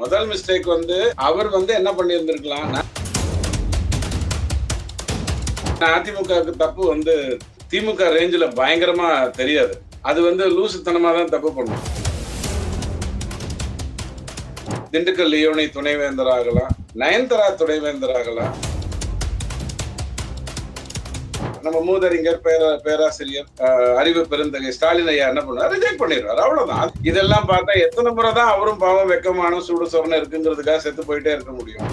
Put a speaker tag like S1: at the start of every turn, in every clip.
S1: முதல் மிஸ்டேக் வந்து அவர் வந்து என்ன பண்ணியிருந்திருக்கலாம்? அதிமுகவுக்கு தப்பு வந்து திமுக ரேஞ்சில் பயங்கரமா தெரியாது. அது வந்து லூசுத்தனமா தான் தப்பு பண்ணும். திண்டுக்கல் லியோனி துணைவேந்தர் ஆகலாம் நயன்தரா துணைவேந்தர் ஆகலாம் நம்ம மூதறிஞர் பேர பேராசிரியர் அறிவு பெருந்தகை ஸ்டாலின் ஐயா என்ன பண்ணுவார்? ரிஜெக்ட் பண்ணிடுவார் அவ்வளவுதான். இதெல்லாம் பார்த்தா எத்தனை முறை தான் அவரும் பாவம் வெக்கமான சூடு சொரணை இருக்குங்கிறதுக்காக செத்து போயிட்டே இருக்க முடியும்.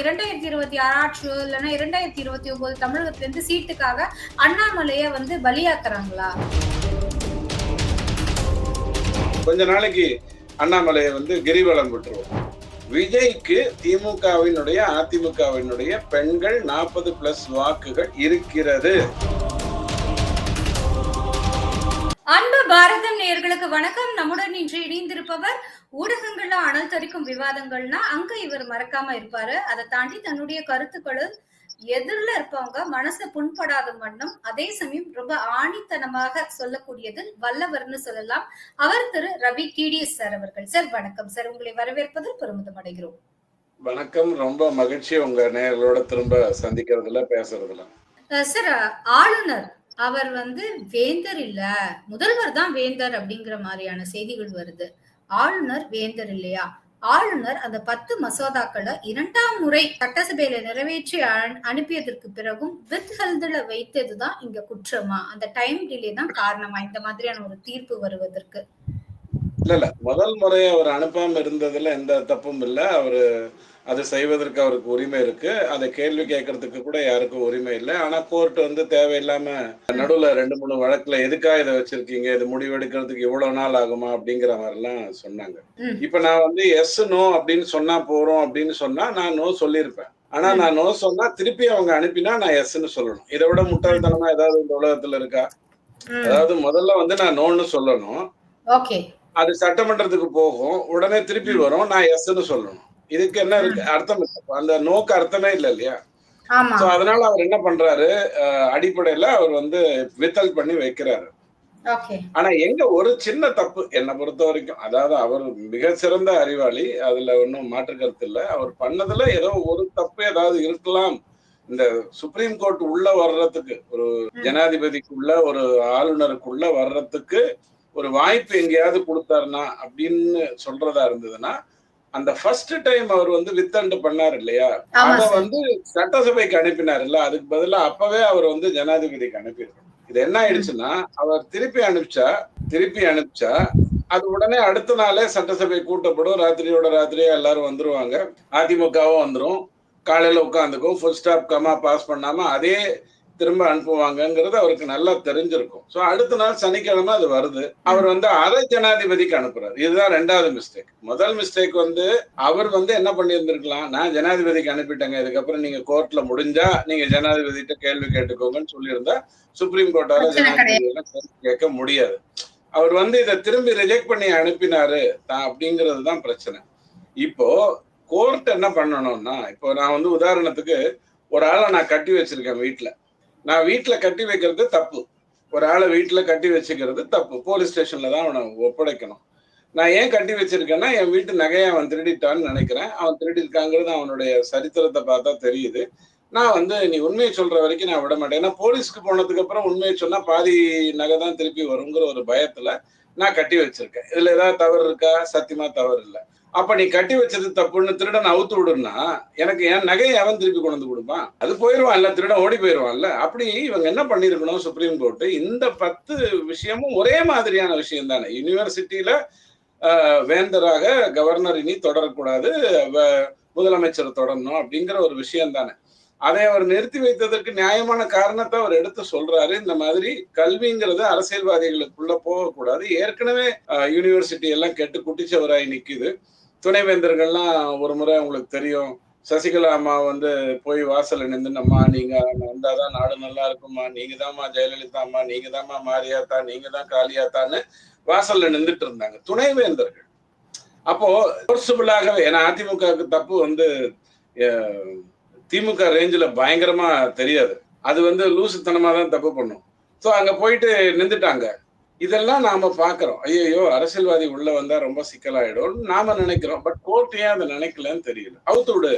S2: இரண்டாயிரத்தி இருபத்தி ஆறாற்று இல்லைன்னா இரண்டாயிரத்தி இருபத்தி ஒன்பது தமிழகத்துல இருந்து சீட்டுக்காக அண்ணாமலைய வந்து பலியாக்குறாங்களா?
S1: கொஞ்ச நாளைக்கு அண்ணாமலையை வந்து கிரிவலம் விட்டுருவோம். விஜய்க்கு திமுகவினுடைய அதிமுகவினுடைய பெண்கள் நாற்பது பிளஸ் வாக்குகள் இருக்கிறது.
S2: அன்பு பாரதம் நேயர்களுக்கு வணக்கம். நம்முடன் இன்று இணைந்திருப்பவர் ஊடகங்கள்ல அனல் தரிக்கும் விவாதங்கள்னா அங்க இவர் மறக்காம இருப்பாரு. அதை தாண்டி தன்னுடைய கருத்துக்களும் எதிரில் இருப்பவங்க மனசை புண்படாத வண்ணம் அதே சமயம் ரொம்ப ஆணித்தனமாக சொல்லக்கூடியதில் வல்லவர்னு சொல்லலாம். அவர் திரு ரவி டிடிஎஸ் சார் அவர்கள். சார் வணக்கம். சார் உங்களை வரவேற்பதில் பெருமிதம் அடைகிறோம்
S1: வணக்கம். ரொம்ப மகிழ்ச்சி உங்க நேயர்களோட திரும்ப சந்திக்கிறதுல பேசுறதுல.
S2: சார் ஆளுநர். அவர் வந்து வேந்தர் இல்ல. முதல்வர் தான் வேந்தர் அப்படிங்கிற மாதிரியான செய்திகள் வருது. ஆளுநர் வேந்தர் இல்லையா? ஆளுநர் அந்த பத்து மசோதாக்களை இரண்டாம் முறை சட்டசபையில நிறைவேற்றி அனுப்பியதற்கு பிறகும் வித் ஹெல்த்ல வைத்ததுதான் இங்க குற்றமா? அந்த டைம் டிலே தான் காரணமா? இந்த மாதிரியான ஒரு தீர்ப்பு வருவதற்கு.
S1: இல்ல இல்ல. முதல் முறை அவர் அனுப்பாம இருந்ததுல எந்த தப்பும் இல்ல. அவரு அது செய்வதற்கு அவருக்கு உரிமை இருக்கு. அதை கேள்வி கேட்கறதுக்கு கூட யாருக்கும் உரிமை இல்லை. ஆனா கோர்ட் வந்து தேவையில்லாம நடுவுல ரெண்டு மூணு வழக்குல எதுக்காக இதை வச்சிருக்கீங்க? இது முடிவெடுக்கிறதுக்கு இவ்வளவு நாள் ஆகுமா? அப்படிங்கிற மாதிரிலாம் சொன்னாங்க. இப்ப நான் வந்து எஸ் நோ அப்படின்னு சொன்னா போறோம் அப்படின்னு சொன்னா நான் நோ சொல்லியிருப்பேன். ஆனா நான் நோ சொன்னா திருப்பி அவங்க அனுப்பினா நான் எஸ்ன்னு சொல்லணும். இதை விட முட்டாள்தனமா ஏதாவது இந்த உலகத்துல இருக்கா? அதாவது முதல்ல வந்து நான் நோன்னு சொல்லணும்.
S2: ஓகே.
S1: அது சட்டமன்றத்துக்கு போகும். உடனே திருப்பி வரும். நான் எஸ்ன்னு சொல்லணும். இதுக்கு என்ன இருக்கு? அர்த்தம் அந்த நோக்கு அர்த்தமே இல்லை இல்லையா? சோ அதனால அவர் என்ன பண்றாரு? அடிப்படையில அவர் வந்து வித்தல் பண்ணி வைக்கிறாரு. ஆனா எங்க ஒரு சின்ன தப்பு என்னை பொறுத்த வரைக்கும் அதாவது அவர் மிக சிறந்த அறிவாளி அதுல ஒன்றும் மாற்று கருத்து இல்லை. அவர் பண்ணதுல ஏதோ ஒரு தப்பு ஏதாவது இருக்கலாம். இந்த சுப்ரீம் கோர்ட் உள்ள வர்றதுக்கு ஒரு ஜனாதிபதிக்குள்ள ஒரு ஆளுநருக்குள்ள வர்றதுக்கு ஒரு வாய்ப்பு எங்கேயாவது கொடுத்தாருனா அப்படின்னு சொல்றதா இருந்ததுன்னா அந்த ஃபர்ஸ்ட் டைம் அவர் வந்து வித்தண்டு பண்ணார் இல்லையா? அத வந்து சட்டசபைக்கு அனுப்பினார் இல்ல அதுக்கு பதிலா அப்பவே அவர் வந்து ஜனாதிபதிக்கு அனுப்பியிருக்கணும் இது என்ன ஆயிடுச்சுன்னா அவர் திருப்பி அனுப்பிச்சா திருப்பி அனுப்பிச்சா அது உடனே அடுத்த நாளே சட்டசபை கூட்டப்படும். ராத்திரியோட ராத்திரியா எல்லாரும் வந்துருவாங்க. அதிமுகவும் வந்துரும். காலையில உட்காந்துக்கும். ஃபுல் ஸ்டாப் கமா பாஸ் பண்ணாம அதே திரும்ப அனுப்புவாங்கங்கிறது அவருக்கு நல்லா தெரிஞ்சிருக்கும். சோ அடுத்த நாள் சனிக்கிழமை அது வருது. அவர் வந்து அரை ஜனாதிபதிக்கு அனுப்புறாரு. இதுதான் ரெண்டாவது மிஸ்டேக் முதல் மிஸ்டேக் வந்து அவர் வந்து என்ன பண்ணியிருந்திருக்கலாம்? நான் ஜனாதிபதிக்கு அனுப்பிட்டேங்க. இதுக்கப்புறம் நீங்க கோர்ட்ல முடிஞ்சா நீங்க ஜனாதிபதிட்ட கேள்வி கேட்டுக்கோங்கன்னு சொல்லியிருந்தா சுப்ரீம் கோர்ட்டால ஜனாதிபதி கேட்க முடியாது. அவர் வந்து இதை திரும்பி ரிஜெக்ட் பண்ணி அனுப்பினாரு. தான் அப்படிங்கிறது தான் பிரச்சனை. இப்போ கோர்ட் என்ன பண்ணணும்னா இப்போ நான் வந்து உதாரணத்துக்கு ஒரு ஆளை நான் கட்டி வச்சிருக்கேன் வீட்டுல நான் வீட்டில் கட்டி வைக்கிறது தப்பு. ஒரு ஆளை வீட்டில் கட்டி வச்சுக்கிறது தப்பு. போலீஸ் ஸ்டேஷன்ல தான் அவனை ஒப்படைக்கணும். நான் ஏன் கட்டி வச்சிருக்கேன்னா என் வீட்டு நகையை அவன் திருடிட்டான்னு நினைக்கிறேன். அவன் திருடிருக்காங்கிறது அவனுடைய சரித்திரத்தை பார்த்தா தெரியுது. நான் வந்து நீ உண்மையை சொல்ற வரைக்கும் நான் விட மாட்டேன். ஏன்னா போலீஸ்க்கு போனதுக்கு அப்புறம் உண்மையை சொன்னா பாதி நகை தான் திருப்பி வருங்கிற ஒரு பயத்துல நான் கட்டி வச்சிருக்கேன். இதுல ஏதாவது தவறு இருக்கா? சத்தியமா தவறு இல்லை. அப்ப நீ கட்டி வச்சது தப்புன்னு திருடன் அவுத்து விடுனா எனக்கு என் நகையை அவன் திருப்பி கொண்டு வந்து கொடுப்பான். அது போயிடுவான்ல திருடன் ஓடி போயிடுவான்ல அப்படி இவங்க என்ன பண்ணிருக்கணும் சுப்ரீம் கோர்ட் இந்த பத்து விஷயமும் ஒரே மாதிரியான விஷயம் தானே யூனிவர்சிட்டியில வேந்தராக கவர்னர் இனி தொடரக்கூடாது வ- முதலமைச்சர் தொடரணும் அப்படிங்கிற ஒரு விஷயம் தானே அதை அவர் நிறுத்தி வைத்ததற்கு நியாயமான காரணத்தை அவர் எடுத்து சொல்றாரு. இந்த மாதிரி கல்விங்கிறது அரசியல்வாதிகளுக்குள்ள போகக்கூடாது. ஏற்கனவே யூனிவர்சிட்டி எல்லாம் கெட்டு குட்டிச்சவராய் நிக்குது. துணைவேந்தர்கள்லாம் ஒரு முறை உங்களுக்கு தெரியும். சசிகலா அம்மா வந்து போய் வாசல்ல நின்றுனம்மா நீங்க வந்தாதான் நாடு நல்லா இருக்குமா நீங்க தாம்மா ஜெயலலிதா அம்மா நீங்க தாம்மா மாரியாத்தா நீங்க தான் காளியாத்தான்னு வாசல்ல நின்றுட்டு இருந்தாங்க துணைவேந்தர்கள். அப்போ ஃபோர்ஸபிளாகவே ஏன்னா அதிமுகவுக்கு தப்பு வந்து திமுக ரேஞ்சில் பயங்கரமா தெரியாது. அது வந்து லூசுத்தனமாக தான் தப்பு பண்ணும். ஸோ அங்கே போயிட்டு நின்றுட்டாங்க இதெல்லாம் நாம பார்க்குறோம் ஐயோ அரசியல்வாதி உள்ள வந்தா ரொம்ப சிக்கலாயிடும். நாம நினைக்கிறோம். பட் கோர்ட் ஏன் அதை நினைக்கலன்னு தெரியல. அவுத்து விடு.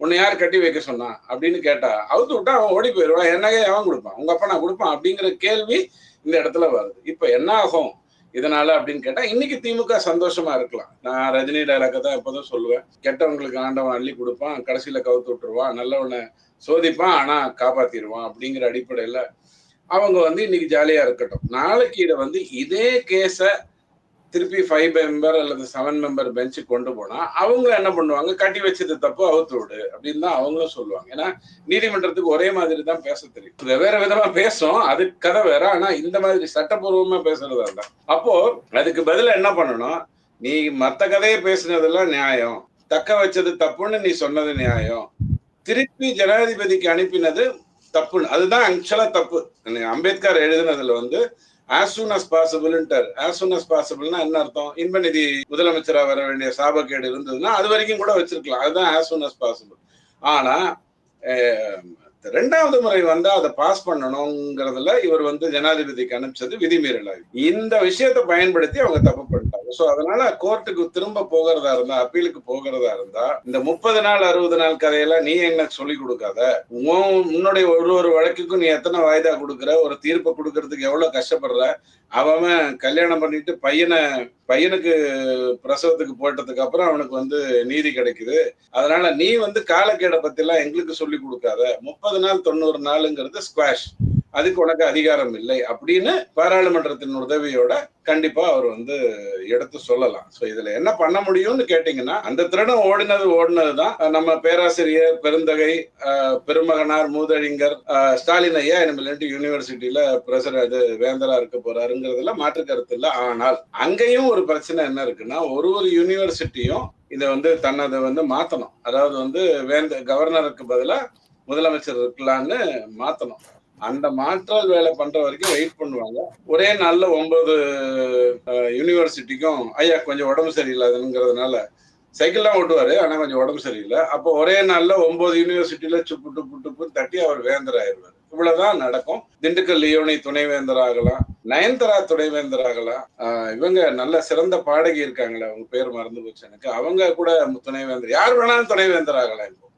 S1: உன்னை யார் கட்டி வைக்க சொன்னா? அப்படின்னு கேட்டா அவுத்து விட்டா அவன் ஓடி போயிடுவான். என்னையே அவன் கொடுப்பான். உங்க அப்பா நான் கொடுப்பான் அப்படிங்கிற கேள்வி இந்த இடத்துல வருது. இப்ப என்ன ஆகும்? இதனால அப்படின்னு கேட்டா இன்னைக்கு திமுக சந்தோஷமா இருக்கலாம். நான் ரஜினி டைலாக்க தான் எப்போதும் சொல்லுவேன். கெட்டவங்களுக்கு ஆண்டவன் அள்ளி கொடுப்பான் கடைசியில கவுத்து விட்டுருவான் நல்லவனை சோதிப்பான் ஆனா காப்பாத்திடுவான் அப்படிங்கிற அடிப்படையில அவங்க வந்து இன்னைக்கு ஜாலியா இருக்கட்டும். நாளைக்கு இதை வந்து இதே கேஸை திருப்பி ஃபைவ் மெம்பர் அல்லது செவன் மெம்பர் பெஞ்சு கொண்டு போனா அவங்க என்ன பண்ணுவாங்க? கட்டி வச்சது தப்பு அவுத்து விடு அப்படின்னு தான் அவங்களும் சொல்லுவாங்க. ஏன்னா நீதிமன்றத்துக்கு ஒரே மாதிரி தான் பேச தெரியும். வெவ்வேறு விதமா பேசும் அது கதை வேற. ஆனா இந்த மாதிரி சட்டப்பூர்வமா பேசுறதா இருந்தா அப்போ அதுக்கு பதிலா என்ன பண்ணணும்? நீ மத்த கதையை பேசுனதெல்லாம் நியாயம். தக்க வச்சது தப்புன்னு நீ சொன்னது நியாயம். திருப்பி ஜனாதிபதிக்கு அனுப்பினது தப்புன்னு. அதுதான் ஆக்சுவலா தப்பு. அம்பேத்கர் எழுதுனதுல வந்து ஆஸ் சூன் அஸ் பாசிபிள்ன்ட்டார் ஆஸ் சூன் அஸ் பாசிபிள்னா என்ன அர்த்தம்? இன்ப நிதி முதலமைச்சரா வர வேண்டிய சாபக்கேடு இருந்ததுன்னா அது வரைக்கும் கூட வச்சிருக்கலாம். அதுதான் ஆஸ் சூன் அஸ் பாசிபிள் ஆனா ரெண்டாவது முறை வந்து அதை பாஸ் பண்ணணுங்கிறதுல இவர் வந்து ஜனாதிபதிக்கு அனுப்பிச்சது விதிமீறல் இந்த விஷயத்தை பயன்படுத்தி அவங்க தப்பு சோ அதனால கோர்ட்டுக்கு திரும்ப போகிறதா இருந்தா அப்பீலுக்கு போகிறதா இருந்தா இந்த முப்பது நாள் அறுபது நாள் கதையெல்லாம் நீ என்ன சொல்லி கொடுக்காத? உன்னுடைய ஒரு ஒரு வழக்குக்கும் நீ எத்தனை வாய்தா கொடுக்குற? ஒரு தீர்ப்பை கொடுக்கறதுக்கு எவ்வளவு கஷ்டப்படுற? அவன் கல்யாணம் பண்ணிட்டு பையனை பையனுக்கு பிரசவத்துக்கு போட்டதுக்கு அப்புறம் அவனுக்கு வந்து நீதி கிடைக்குது. அதனால நீ வந்து காலக்கேடை பத்தி எல்லாம் எங்களுக்கு சொல்லி கொடுக்காத. முப்பது நாள் தொண்ணூறு நாளுங்கிறது ஸ்குவாஷ் அதுக்கு உனக்கு அதிகாரம் இல்லை அப்படின்னு பாராளுமன்றத்தின் உதவியோட கண்டிப்பா அவர் வந்து எடுத்து சொல்லலாம். ஸோ இதுல என்ன பண்ண முடியும்னு கேட்டீங்கன்னா அந்த திருடம் ஓடினது ஓடினதுதான். நம்ம பேராசிரியர் பெருந்தகை பெருமகனார் மூதழிங்கர் ஸ்டாலின் ஐயா இனிமேல் யூனிவர்சிட்டியில பிரசர் அது வேந்தரா இருக்க போறாருங்கிறதுல மாற்று கருத்து இல்லை. ஆனால் அங்கேயும் ஒரு பிரச்சனை என்ன இருக்குன்னா ஒரு ஒரு யூனிவர்சிட்டியும் இதை வந்து தன்னதை வந்து மாத்தணும். அதாவது வந்து வேந்த கவர்னருக்கு பதிலாக முதலமைச்சர் இருக்கலான்னு மாத்தணும். அந்த மாற்றல் வேலை பண்ற வரைக்கும் வெயிட் பண்ணுவாங்க. ஒரே நாள்ல ஒன்பது யூனிவர்சிட்டிக்கும் ஐயா கொஞ்சம் உடம்பு சரியில்லாதுங்கிறதுனால சைக்கிள்லாம் ஓட்டுவாரு ஆனா கொஞ்சம் உடம்பு சரியில்லை. அப்போ ஒரே நாள்ல ஒன்பது யூனிவர்சிட்டியில சுப்பு டுப்பு டுப்பு தட்டி அவர் வேந்தர் ஆயிடுவார். இவ்வளவுதான் நடக்கும். திண்டுக்கல் லியோனி துணைவேந்தர் ஆகலாம். நயன்தரா துணைவேந்தர் ஆகலாம். இவங்க நல்ல சிறந்த பாடகி இருக்காங்களே அவங்க பேர் மறந்து போச்சு எனக்கு. அவங்க கூட துணைவேந்தர் யார் வேணாலும் துணைவேந்தர் ஆகலாம் இப்போ.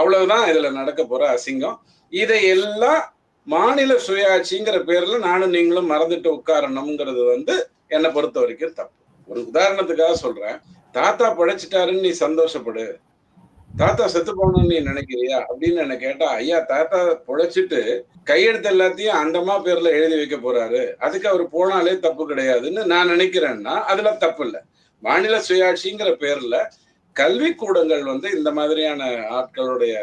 S1: அவ்வளவுதான் இதுல நடக்க போற அசிங்கம். இதையெல்லாம் மாநில சுயாட்சிங்கிற பேர்ல நானும் நீங்களும் மறந்துட்டு உட்காரணுங்கிறது வந்து என்னை பொறுத்த வரைக்கும் தப்பு. ஒரு உதாரணத்துக்காக சொல்றேன். தாத்தா பழைச்சிட்டாருன்னு நீ சந்தோஷப்படு. தாத்தா செத்து போகணும்னு நீ நினைக்கிறியா அப்படின்னு என்ன கேட்டா ஐயா தாத்தா பொழைச்சிட்டு கையெழுத்து எல்லாத்தையும் அந்தமா பேர்ல எழுதி வைக்க போறாரு. அதுக்கு அவர் போனாலே தப்பு கிடையாதுன்னு நான் நினைக்கிறேன்னா அதுல தப்பு இல்லை. மாநில சுயாட்சிங்கிற பேர்ல கல்வி கூடங்கள் வந்து இந்த மாதிரியான ஆட்களுடைய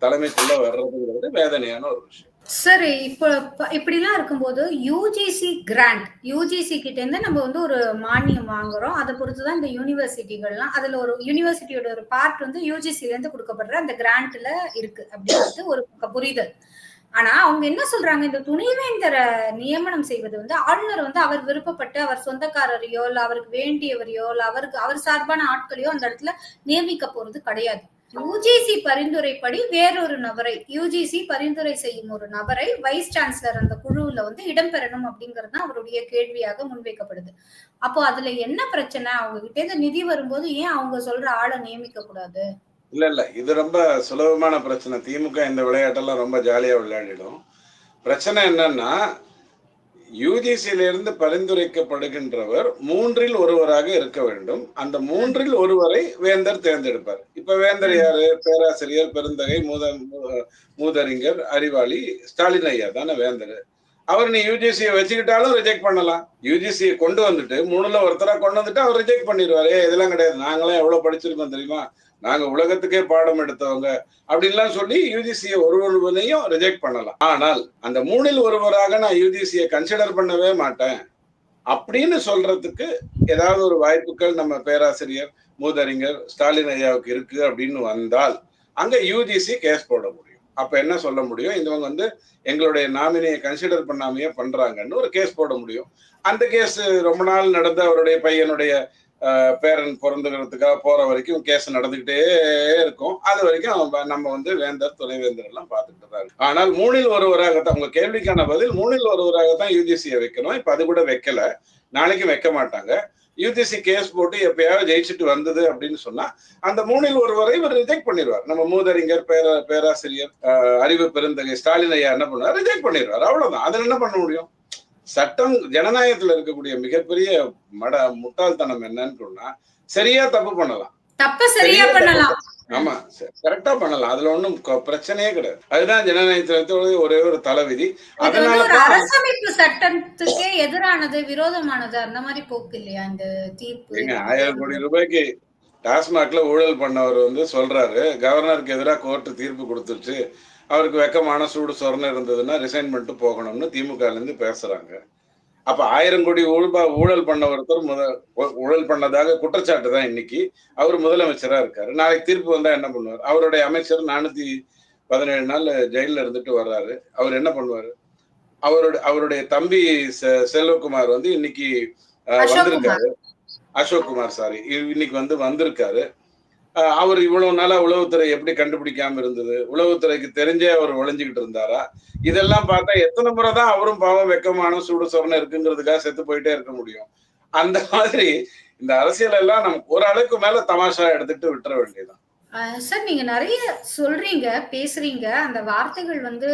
S1: தலைமைக்குள்ள வர்றதுங்கிறது வேதனையான ஒரு விஷயம்.
S2: சரி இப்போ இப்படிலாம் இருக்கும்போது யூஜிசி கிராண்ட் யூஜிசி கிட்ட இருந்து நம்ம வந்து ஒரு மானியம் வாங்குறோம். அதை பொறுத்துதான் இந்த யூனிவர்சிட்டிகள்லாம் அதுல ஒரு யூனிவர்சிட்டியோட ஒரு பார்ட் வந்து யூஜிசிலேருந்து கொடுக்கப்படுற அந்த கிராண்ட்ல இருக்கு அப்படின்றது ஒரு புரிதல். ஆனா அவங்க என்ன சொல்றாங்க இந்த துணைவேந்தரை நியமனம் செய்வது வந்து ஆளுநர் வந்து அவர் விருப்பப்பட்டு அவர் சொந்தக்காரரையோ இல்ல அவருக்கு வேண்டியவரையோ இல்ல அவருக்கு அவர் சார்பான ஆட்களையோ அந்த இடத்துல நியமிக்க போறது கிடையாது. யூஜிசி பரிந்துரைப்படி வேறொரு நபரை யூஜிசி பரிந்துரை செய்யும் ஒரு நபரை வைஸ் சான்சலர் அந்த குழுவுல வந்து இடம்பெறணும் அப்படிங்கிறது தான் அவருடைய கேள்வியாக முன்வைக்கப்படுது. அப்போ அதுல என்ன பிரச்சனை? அவங்க கிட்ட இருந்து நிதி வரும்போது ஏன் அவங்க சொல்ற ஆளை நியமிக்க கூடாது?
S1: இல்ல இல்ல. இது ரொம்ப சுலபமான பிரச்சனை. திமுக இந்த விளையாட்டெல்லாம் ரொம்ப ஜாலியா விளையாடிடும். பிரச்சனை என்னன்னா யூஜிசியிலிருந்து பரிந்துரைக்கப்படுகின்றவர் மூன்றில் ஒருவராக இருக்க வேண்டும். அந்த மூன்றில் ஒருவரை வேந்தர் தேர்ந்தெடுப்பார். இப்ப வேந்தர் யாரு? பேராசிரியர் பெருந்தகை மூத மூதறிஞர் அறிவாளி ஸ்டாலின் ஐயா தானே வேந்தர். அவர் நீ யூஜிசியை வச்சுக்கிட்டாலும் ரிஜெக்ட் பண்ணலாம். யூஜிசியை கொண்டு வந்துட்டு மூணுல ஒருத்தராக கொண்டு வந்துட்டு அவர் ரிஜெக்ட் பண்ணிடுவாரு. இதெல்லாம் கிடையாது. நாங்களாம் எவ்வளோ படிச்சிருக்கோம் தெரியுமா? நாங்க உலகத்துக்கே பாடம் எடுத்தவங்க. அப்படின்லாம் சொல்லி யூஜிசியை ஒரு ஒருவனையும் ரிஜெக்ட் பண்ணலாம். ஆனால் அந்த மூணில் ஒருவராக நான் யூஜிசியை கன்சிடர் பண்ணவே மாட்டேன். அப்படின்னு சொல்றதுக்கு ஏதாவது ஒரு வாய்ப்புகள் நம்ம பேராசிரியர் மூதறிஞர் ஸ்டாலின் ஐயாவுக்கு இருக்கு அப்படின்னு வந்தால் அங்க யூஜிசி கேஸ் போட முடியும். அப்ப என்ன சொல்ல முடியும்? இந்தவங்க வந்து எங்களுடைய நாமினியை கன்சிடர் பண்ணாமையே பண்றாங்கன்னு ஒரு கேஸ் போட முடியும். அந்த கேஸ் ரொம்ப நாள் நடந்த அவருடைய பையனுடைய பேரன் பிறந்துக்கிறதுக்காக போற வரைக்கும் கேஸ் நடந்துகிட்டே இருக்கும். அது வரைக்கும் நம்ம வந்து வேந்தர் துணைவேந்தர் எல்லாம் பார்த்துக்கிட்டு தான் ஆனால் மூணில் ஒருவராகத்தான் உங்க கேள்விக்கான பதில் மூணில் ஒருவராகத்தான் யூஜிசியை வைக்கணும். இப்ப அது கூட வைக்கல. நாளைக்கும் வைக்க மாட்டாங்க. யூஜிசி கேஸ் போட்டு எப்பயாவது ஜெயிச்சுட்டு வந்தது அப்படின்னு சொன்னா அந்த மூணில் ஒருவரை இவர் ரிஜெக்ட் பண்ணிடுவார். நம்ம மூதறிஞர் பேர பேராசிரியர் அறிவு பெருந்தகை ஸ்டாலின் ஐயா என்ன பண்ணுவார்? ரிஜெக்ட் பண்ணிடுவார். அவ்வளவுதான். அதில் என்ன பண்ண முடியும்? சட்டம் ஜனநாயகத்துல இருக்கக்கூடிய மிகப்பெரிய மட முட்டாள்தனம் என்னன்னு சொன்னா சரியா தப்பு பண்ணலாம்.
S2: தப்ப சரியா பண்ணலாம்.
S1: ஆமா கரெக்டா பண்ணலாம். அதுல ஒண்ணும் பிரச்சனையே கிடையாது. அதுதான் ஜனநாயகத்துல ஒரே ஒரு தலைவிதி. அதனால
S2: அரசமைப்பு சட்டத்துக்கே எதிரானது விரோதமானது அந்த மாதிரி போக்கு இல்லையா இந்த தீர்ப்பு?
S1: ஆயிரம் கோடி ரூபாய்க்கு டாஸ்மாக்ல ஊழல் பண்ணவர் வந்து சொல்றாரு. கவர்னருக்கு எதிராக கோர்ட்டு தீர்ப்பு கொடுத்துருச்சு. அவருக்கு வெக்கமான சூடு சொரணை இருந்ததுன்னா ரிசைன் பண்ணிட்டு போகணும்னு திமுக இருந்து பேசுறாங்க. அப்ப ஆயிரம் கோடி ஊழல் ஊழல் பண்ண ஒருத்தர் முத ஊழல் பண்ணதாக குற்றச்சாட்டு தான் இன்னைக்கு. அவர் முதலமைச்சரா இருக்காரு. நாளைக்கு தீர்ப்பு வந்தா என்ன பண்ணுவார்? அவருடைய அமைச்சர் நானூத்தி பதினேழு நாள் ஜெயில்ல இருந்துட்டு வர்றாரு. அவர் என்ன பண்ணுவாரு? அவருடைய அவருடைய தம்பி செ- செல்வகுமார் வந்து இன்னைக்கு வந்திருக்காரு. அசோக் குமார் சாரி இன்னைக்கு வந்து வந்திருக்காரு. அவர் இவ்வளவு நாளா உளவுத்துறை எப்படி கண்டுபிடிக்காம இருந்தது? உளவுத்துறைக்கு தெரிஞ்சே அவர் ஒளிஞ்சுக்கிட்டு இருந்தாரா? இதெல்லாம் பார்த்தா எத்தனை முறை தான் அவரும் பாவம் வெக்கமான சூடு சொரணை இருக்குங்கிறதுக்காக செத்து போயிட்டே இருக்க முடியும். அந்த மாதிரி இந்த அரசியல் எல்லாம் நமக்கு ஒரு அளவுக்கு மேல தமாஷா எடுத்துட்டு விட்டுற வேண்டியதுதான்.
S2: சார் நீங்க நிறைய சொல்றீங்க பேசுறீங்க. அந்த வார்த்தைகள் வந்து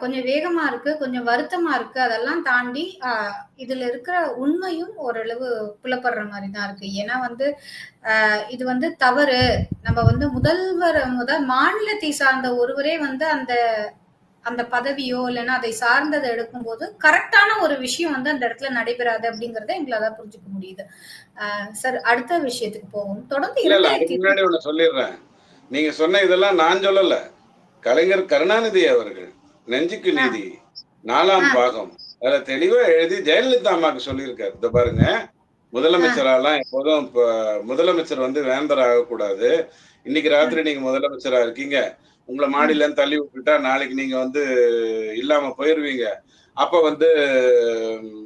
S2: கொஞ்சம் வேகமா இருக்கு கொஞ்சம் வருத்தமா இருக்கு. அதெல்லாம் தாண்டி இதுல இருக்கிற உண்மையும் ஓரளவு புலப்படுற மாதிரி தான் இருக்கு. ஏன்னா வந்து இது வந்து தவறு. நம்ம வந்து முதல்வர் முதல் மாநிலத்தை சார்ந்த ஒருவரே வந்து அந்த அந்த பதவியோ இல்லைன்னா அதை சார்ந்ததை எடுக்கும்போது கரெக்டான ஒரு விஷயம் வந்து அந்த இடத்துல நடைபெறாது அப்படிங்கறத எங்களால புரிஞ்சுக்க முடியுது. சார் அடுத்த விஷயத்துக்கு போவோம். தொடர்ந்து
S1: முன்னாடி ஒண்ணு சொல்லிடுறேன். நீங்க சொன்ன இதெல்லாம் நான் சொல்லல. கலைஞர் கருணாநிதி அவர்கள். நெஞ்சுக்கு நீதி. நாலாம். பாகம். அதுல தெளிவா எழுதி ஜெயலலிதா அம்மாக்கு சொல்லியிருக்காரு. இந்த பாருங்க. முதலமைச்சராலாம் எப்போதும் இப்ப முதலமைச்சர் வந்து வேந்தர் ஆகக்கூடாது. இன்னைக்கு ராத்திரி நீங்க முதலமைச்சரா இருக்கீங்க. உங்களை மாடியில இருந்து தள்ளி விட்டுட்டா நாளைக்கு நீங்க வந்து இல்லாம போயிருவீங்க. அப்ப வந்து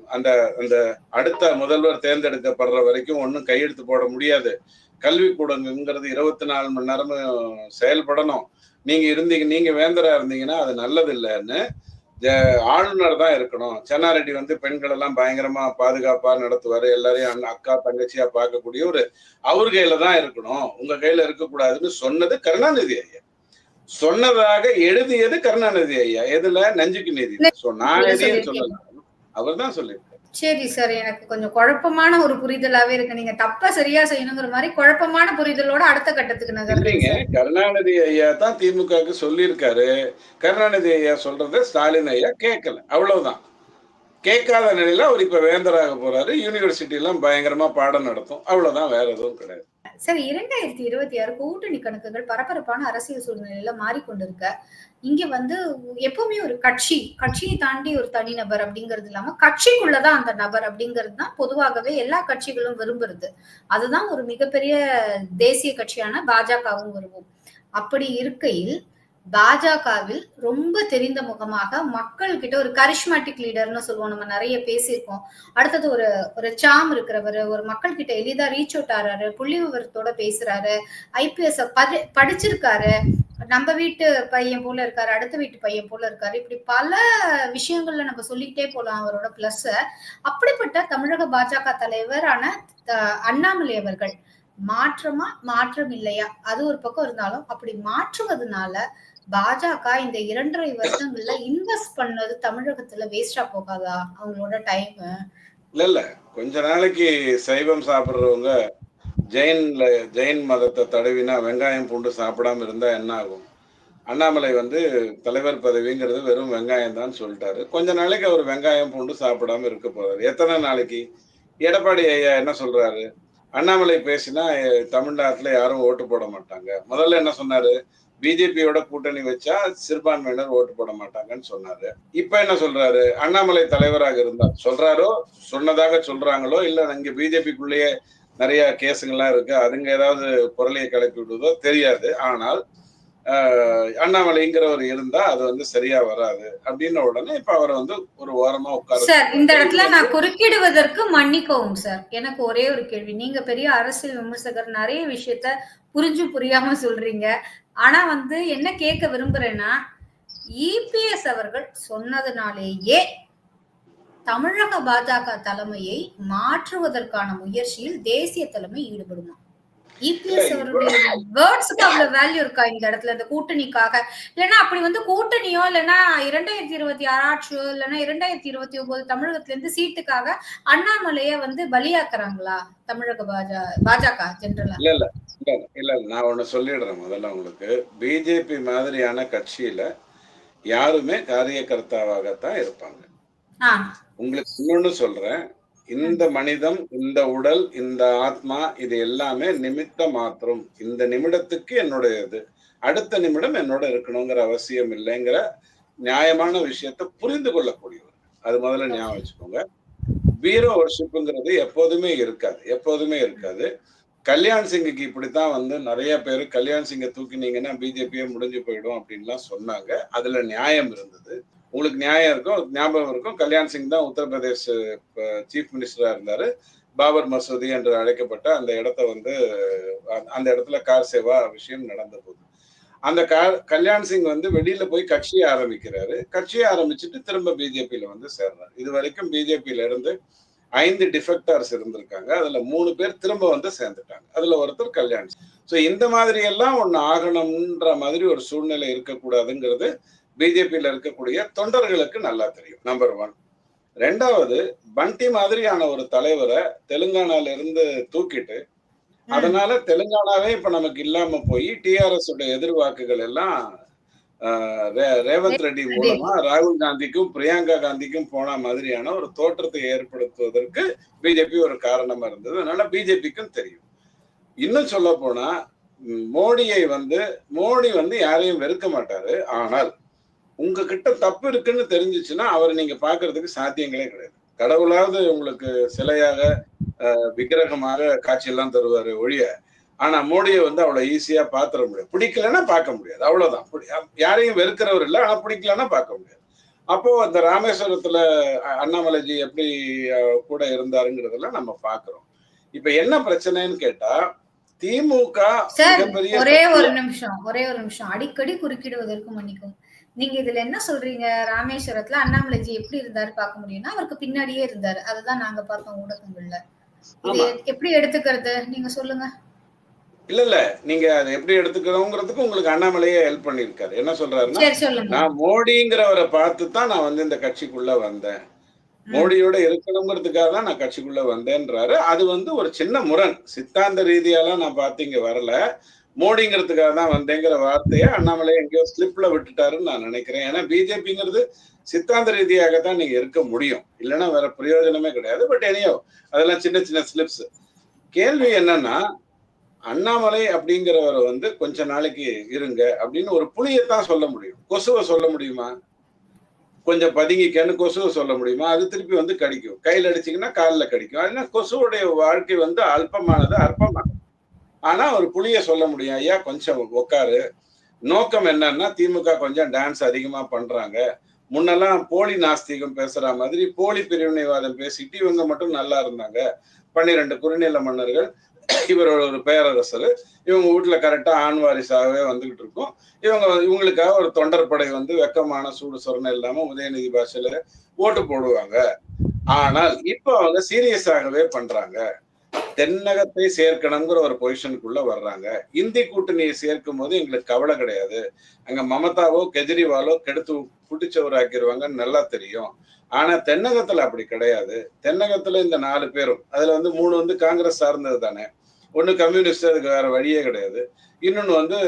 S1: அந்த அந்த அடுத்த முதல்வர் தேர்ந்தெடுக்கப்படுற வரைக்கும் ஒன்றும் கையெழுத்து போட முடியாது. கல்விக்கூடங்கிறது இருபத்தி நாலு மணி நேரமும் செயல்படணும். நீங்க இருந்தீங்க நீங்க வேந்தரா இருந்தீங்கன்னா அது நல்லது இல்லைன்னு ஆளுநர் தான் இருக்கணும். சென்னாரெட்டி வந்து பெண்கள் எல்லாம் பயங்கரமா பாதுகாப்பா நடத்துவாரு. எல்லாரையும் அண்ணா- அக்கா தங்கச்சியா பார்க்கக்கூடிய ஒரு அவர் கையில தான் இருக்கணும். உங்க கையில இருக்கக்கூடாதுன்னு சொன்னது கருணாநிதி ஐயா. சொன்னதாக எழுதியது கருணாநிதி ஐயா. எதுல? நஞ்சுக்கு நீதி. சோ நான் எதையும் சொல்லல. அவர் தான் சொல்லியிருக்காரு
S2: சரி சார் எனக்கு கொஞ்சம் குழப்பமான ஒரு புரிதலாவே இருக்கு. நீங்க தப்ப சரியா செய்யணுங்கிற மாதிரி குழப்பமான புரிதலோட அடுத்த கட்டத்துக்கு நகர்றீங்க
S1: கருணாநிதி ஐயா தான் திமுகவுக்கு சொல்லியிருக்காரு. கருணாநிதி ஐயா சொல்றத ஸ்டாலின் ஐயா கேட்கல. அவ்வளவுதான். கேட்காத நிலையில அவர் இப்ப வேந்தராக போறாரு. யூனிவர்சிட்டி எல்லாம் பயங்கரமா பாடம் நடத்தும். அவ்வளவுதான். வேற எதுவும் கிடையாது.
S2: சரி இரண்டாயிரத்தி இருபத்தி ஆறு கூட்டணி கணக்குகள் பரபரப்பான அரசியல் சூழ்நிலையில மாறிக்கொண்டிருக்க இங்க வந்து எப்பவுமே ஒரு கட்சி கட்சியை தாண்டி ஒரு தனிநபர் அப்படிங்கிறது இல்லாம கட்சிக்குள்ளதான் அந்த நபர் அப்படிங்கிறது தான் பொதுவாகவே எல்லா கட்சிகளும் விரும்புறது. அதுதான் ஒரு மிகப்பெரிய தேசிய கட்சியான பாஜகவும் வருவோம் அப்படி இருக்கையில் பாஜகவில் ரொம்ப தெரிந்த முகமாக மக்கள் கிட்ட ஒரு கரிஷ்மேட்டிக் லீடர்னு சொல்லுவோம். நம்ம நிறைய பேசியிருக்கோம். அடுத்தது ஒரு ஒரு சாம் இருக்கிறவர் ஒரு மக்கள் கிட்ட எளிதா ரீச் அவுட் ஆறாரு புள்ளி விவரத்தோட பேசுறாரு ஐபிஎஸ் படி படிச்சிருக்காரு நம்ம வீட்டு பையன் போல இருக்காரு அடுத்த வீட்டு பையன் போல இருக்காரு. இப்படி பல விஷயங்கள்ல நம்ம சொல்லிக்கிட்டே போலாம் அவரோட பிளஸ் அப்படிப்பட்ட தமிழக பாஜக தலைவரான அண்ணாமலை அவர்கள் மாற்றமா மாற்றம் இல்லையா? அது ஒரு பக்கம் இருந்தாலும் அப்படி மாற்றுவதனால பாஜக இந்த இரண்டரை வருஷங்கள்ல இன்வெஸ்ட் பண்ணது தமிழகத்துல வேஸ்டா போகாதா? அவங்களோட டைம்
S1: இல்ல இல்ல. கொஞ்ச நாளைக்கு சைவம் சாப்பிடுறவங்க ஜெயின்ல ஜெயின் மதத்தை தடவினா வெங்காயம் பூண்டு சாப்பிடாம இருந்தா என்ன ஆகும்? அண்ணாமலை வந்து தலைவர் பதவிங்கிறது வெறும் வெங்காயம் தான் சொல்லிட்டாரு. கொஞ்ச நாளைக்கு அவர் வெங்காயம் பூண்டு சாப்பிடாம இருக்க போறாரு. எத்தனை நாளைக்கு? எடப்பாடி ஐயா என்ன சொல்றாரு? அண்ணாமலை பேசினா தமிழ்நாட்டில் தமிழ்நாட்டுல யாரும் ஓட்டு போட மாட்டாங்க. முதல்ல என்ன சொன்னாரு? பிஜேபியோட கூட்டணி வச்சா சிறுபான்மையினர் ஓட்டு போட மாட்டாங்கன்னு சொன்னாரு. இப்ப என்ன சொல்றாரு? அண்ணாமலை தலைவராக இருந்தார் சொல்றாரோ? சொன்னதாக சொல்றாங்களோ? இல்ல இங்க பிஜேபிக்குள்ளேயே நிறைய கேஸுங்கெல்லாம் இருக்கு. அதுங்க ஏதாவது பொருளையை கிளப்பி விடுவதோ தெரியாது. ஆனால் அண்ணாமலைங்கிறவர் இருந்தா அது வந்து சரியா வராது அப்படின்ன உடனே இப்ப அவரை வந்து ஒரு ஓரமா உட்கார
S2: சார் இந்த இடத்துல நான் குறுக்கிடுவதற்கு மன்னிக்கவும் சார். எனக்கு ஒரே ஒரு கேள்வி. நீங்க பெரிய அரசியல் விமர்சகர் நிறைய விஷயத்த புரிஞ்சு புரியாம சொல்றீங்க. ஆனா வந்து என்ன கேட்க விரும்புறேன்னா இபிஎஸ் அவர்கள் சொன்னதுனாலேயே தமிழக பாஜக தலைமையை மாற்றுவதற்கான முயற்சியில் தேசிய தலைமை ஈடுபடுமா? இபிஎஸ் அவருடைய வேர்ட்ஸ்க்கு அவ்வளவு வேல்யூ இருக்கா இந்த இடத்துல இந்த கூட்டணிக்காக? இல்லைன்னா அப்படி வந்து கூட்டணியோ இல்லைன்னா இரண்டாயிரத்தி இருபத்தி ஆறு ஆட்சியோ இல்லைன்னா இரண்டாயிரத்தி இருபத்தி ஒன்பது தமிழகத்துல இருந்து சீட்டுக்காக அண்ணாமலைய வந்து பலியாக்குறாங்களா தமிழக பாஜக பாஜக ஜென்ரலா
S1: இல்ல இல்ல இல்ல நான் ஒண்ணு சொல்லிடுறேன் முதல்ல உங்களுக்கு. பிஜேபி மாதிரியான கட்சியில யாருமே காரியகர்த்தாவாகத்தான் இருப்பாங்க. உங்களுக்கு இன்னொன்னு சொல்றேன். இந்த மனிதம் இந்த உடல் இந்த ஆத்மா இது எல்லாமே நிமித்த மாத்திரம். இந்த நிமிடத்துக்கு என்னுடையது. அடுத்த நிமிடம் என்னோட இருக்கணுங்கிற அவசியம் இல்லைங்கிற நியாயமான விஷயத்தை புரிந்து கொள்ளக்கூடியவர். அது முதல்ல ஞாபகம் வச்சுக்கோங்க. பீரோ ஒர்ஷிப்புங்கிறது எப்போதுமே இருக்காது. எப்போதுமே இருக்காது. கல்யாண் சிங்குக்கு இப்படித்தான் வந்து நிறைய பேர் கல்யாண் சிங்கை தூக்கினீங்கன்னா பிஜேபியே முடிஞ்சு போயிடும் அப்படின்லாம் சொன்னாங்க. அதுல நியாயம் இருந்தது. உங்களுக்கு நியாயம் இருக்கும் ஞாபகம் இருக்கும். கல்யாண் சிங் தான் உத்தரப்பிரதேஷ் சீஃப் மினிஸ்டரா இருந்தாரு. பாபர் மசூதி என்று அழைக்கப்பட்ட அந்த இடத்த வந்து அந்த இடத்துல கார் சேவா விஷயம் நடந்த போது. அந்த கார் கல்யாண் சிங் வந்து வெளியில போய் கட்சியை ஆரம்பிக்கிறாரு. கட்சியை ஆரம்பிச்சுட்டு திரும்ப பிஜேபியில வந்து சேர்றாரு. இது வரைக்கும் பிஜேபியில இருந்து ஐந்து டிஃபெக்டர்ஸ் இருந்திருக்காங்க. அதுல மூணு பேர் திரும்ப வந்து சேர்ந்துட்டாங்க. அதுல ஒருத்தர் கல்யாண் சிங். ஸோ இந்த மாதிரி எல்லாம் ஒண்ணு ஆகணும்ன்ற மாதிரி ஒரு சூழ்நிலை இருக்கக்கூடாதுங்கிறது பிஜேபியில இருக்கக்கூடிய தொண்டர்களுக்கு நல்லா தெரியும் நம்பர் ஒன் ரெண்டாவது பண்டி மாதிரியான ஒரு தலைவரை தெலுங்கானால இருந்து தூக்கிட்டு அதனால தெலுங்கானாவே இப்ப நமக்கு இல்லாம போய் டிஆர்எஸ் உடைய எதிர்வாக்குகள் எல்லாம் ரேவந்த் ரெட்டி மூலமா ராகுல் காந்திக்கும் பிரியங்கா காந்திக்கும் போன மாதிரியான ஒரு தோற்றத்தை ஏற்படுத்துவதற்கு பிஜேபி ஒரு காரணமா இருந்தது. அதனால பிஜேபிக்கும் தெரியும். இன்னும் சொல்ல போனா மோடியை வந்து மோடி வந்து யாரையும் வெறுக்க மாட்டாரு. ஆனால் உங்ககிட்ட தப்பு இருக்குன்னு தெரிஞ்சுச்சுன்னா அவரை நீங்க பாக்குறதுக்கு சாத்தியங்களே கிடையாது. கடவுளாவது உங்களுக்கு சிலையாக விக்கிரகமாக காட்சியெல்லாம் தருவாரு ஒழிய ஆனா மோடியை வந்து அவ்வளவு ஈஸியா பாத்துற முடியாது. பிடிக்கலன்னா பார்க்க முடியாது. அவ்வளவுதான். யாரையும் வெறுக்கிறவர் இல்லை ஆனா பிடிக்கலன்னா பார்க்க முடியாது. அப்போ அந்த ராமேஸ்வரத்துல அண்ணாமலைஜி எப்படி கூட இருந்தாருங்கிறதெல்லாம் நம்ம பாக்குறோம். இப்ப என்ன பிரச்சனைன்னு கேட்டா திமுக
S2: ஒரே ஒரு நிமிஷம் ஒரே ஒரு நிமிஷம். அடிக்கடி குறுக்கிடுவதற்கு மன்னிக்கும். நீங்க இதுல என்ன சொல்றீங்க? ராமேஸ்வரத்துல அண்ணாமலைஜி எப்படி இருந்தாரு பார்க்க முடியும்னா அவருக்கு பின்னாடியே இருந்தாரு. அதுதான் நாங்க பார்த்தோம் ஊடகங்கள்ல. எப்படி எடுத்துக்கிறது? நீங்க சொல்லுங்க.
S1: இல்ல இல்ல. நீங்க அதை எப்படி எடுத்துக்கிறோங்கிறதுக்கு உங்களுக்கு அண்ணாமலையே ஹெல்ப் பண்ணிருக்காரு என்ன சொல்றாருன்னா நான் மோடிங்கிறவரை பார்த்து தான் நான் வந்து இந்த கட்சிக்குள்ள வந்தேன். மோடியோட இருக்கணுங்கிறதுக்காக தான் நான் கட்சிக்குள்ள வந்தேன்றாரு. அது வந்து ஒரு சின்ன முரண். சித்தாந்த ரீதியாலாம் நான் பார்த்து இங்க வரல. மோடிங்கிறதுக்காக தான் வந்தேங்கிற வார்த்தையை அண்ணாமலை எங்கேயோ ஸ்லிப்ல விட்டுட்டாருன்னு நான் நினைக்கிறேன். ஏன்னா பிஜேபிங்கிறது சித்தாந்த ரீதியாக தான் நீங்க இருக்க முடியும். இல்லைன்னா வேற பிரயோஜனமே கிடையாது. பட் எனியோ அதெல்லாம் சின்ன சின்ன ஸ்லிப்ஸ் கேள்வி என்னன்னா அண்ணாமலை அப்படிங்கிறவரை வந்து கொஞ்ச நாளைக்கு இருங்க அப்படின்னு ஒரு புளியத்தான் சொல்ல முடியும். கொசுவை சொல்ல முடியுமா? கொஞ்சம் பதுங்கிக்கன்னு கொசுவை சொல்ல முடியுமா? அது திருப்பி வந்து கடிக்கும். கையில் அடிச்சிங்கன்னா காலில் கடிக்கும். ஏன்னா கொசுவுடைய வாழ்க்கை வந்து அல்பமானது அற்பமானது. ஆனா ஒரு புளிய சொல்ல முடியும் ஐயா கொஞ்சம் உட்காரு நோக்கம் என்னன்னா திமுக கொஞ்சம் டான்ஸ் அதிகமா பண்றாங்க. முன்னெல்லாம் போலி நாஸ்திகம் பேசுற மாதிரி போலி பிரிவினைவாதம் பேசிட்டு இவங்க மட்டும் நல்லா இருந்தாங்க. பன்னிரெண்டு குறுநில மன்னர்கள் இவர் ஒரு பேரரசர். இவங்க வீட்டுல கரெக்டா ஆண் வாரிசாகவே வந்துகிட்டு இருக்கும். இவங்க இவங்களுக்காக ஒரு தொண்டர் படை வந்து வெக்கமான சூடு சொரணை இல்லாம உதயநிதி பாஷையில ஓட்டு போடுவாங்க. ஆனால் இப்போ அவங்க சீரியஸாகவே பண்றாங்க. தென்னகத்தை சேர்க்கணுங்கிற ஒரு பொசிஷனுக்குள்ள வர்றாங்க. இந்தி கூட்டணியை சேர்க்கும் போது எங்களுக்கு கவலை கிடையாது. அங்க மமதாவோ கெஜ்ரிவாலோ கெடுத்து புட்டிச்சவராக்கிடுவாங்கன்னு நல்லா தெரியும். ஆனா தென்னகத்துல அப்படி கிடையாது. தென்னகத்துல இந்த நாலு பேரும் அதுல வந்து மூணு வந்து காங்கிரஸ் சார்ந்தது தானே. ஒண்ணு கம்யூனிஸ்ட் அதுக்கு வேற வழியே கிடையாது. இன்னொன்னு வந்து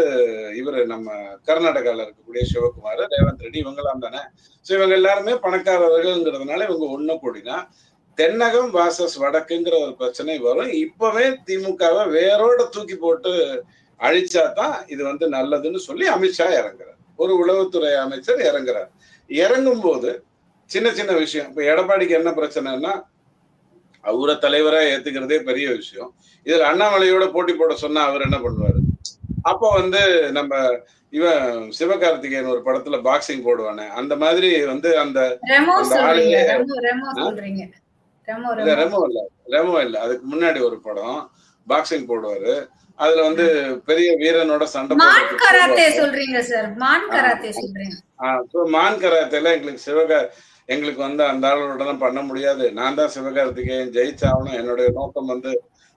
S1: இவர் நம்ம கர்நாடகால இருக்கக்கூடிய சிவகுமார் ரேவந்த் ரெட்டி இவங்கெல்லாம் தானே. ஸோ இவங்க எல்லாருமே பணக்காரர்கள்ங்கிறதுனால இவங்க ஒண்ணு கூடினா தென்னகம் வாசஸ் வடக்குங்கிற ஒரு பிரச்சனை வரும். இப்பவே திமுகவை வேரோட தூக்கி போட்டு அழிச்சா தான் இது வந்து நல்லதுன்னு சொல்லி அமித்ஷா இறங்குறார். ஒரு உளவுத்துறை அமைச்சர் இறங்குறார். இறங்கும் போது சின்ன சின்ன விஷயம். இப்ப எடப்பாடிக்கு என்ன பிரச்சனைன்னா அவரை தலைவரா ஏத்துக்கிறதே பெரிய விஷயம். இதுல அண்ணாமலையோட போட்டி போட சொன்னா அவர் என்ன பண்ணுவாரு? அப்போ வந்து நம்ம இவன் சிவகார்த்திகேயன் ஒரு படத்துல பாக்ஸிங் போடுவானே. அந்த மாதிரி வந்து அந்த
S2: ரெமோ
S1: இல்ல
S2: ரெமோ
S1: இல்ல. ரெமோ இல்ல. அதுக்கு முன்னாடி ஒரு படம். பாக்ஸிங் போடுவாரு. அதுல வந்து பெரிய வீரனோட சண்டை
S2: மான் கராத்தே. சொல்றீங்க சார் மான். கராத்தே சொல்றீங்க.
S1: மான் கராத்தேல எங்களுக்கு சிவகா எங்களுக்கு வந்து அந்த ஆளோட பண்ண முடியாது. நான் தான் சிவகார்த்திகேயன் ஜெயிச்சாகணும். என்னுடைய நோக்கம் வந்து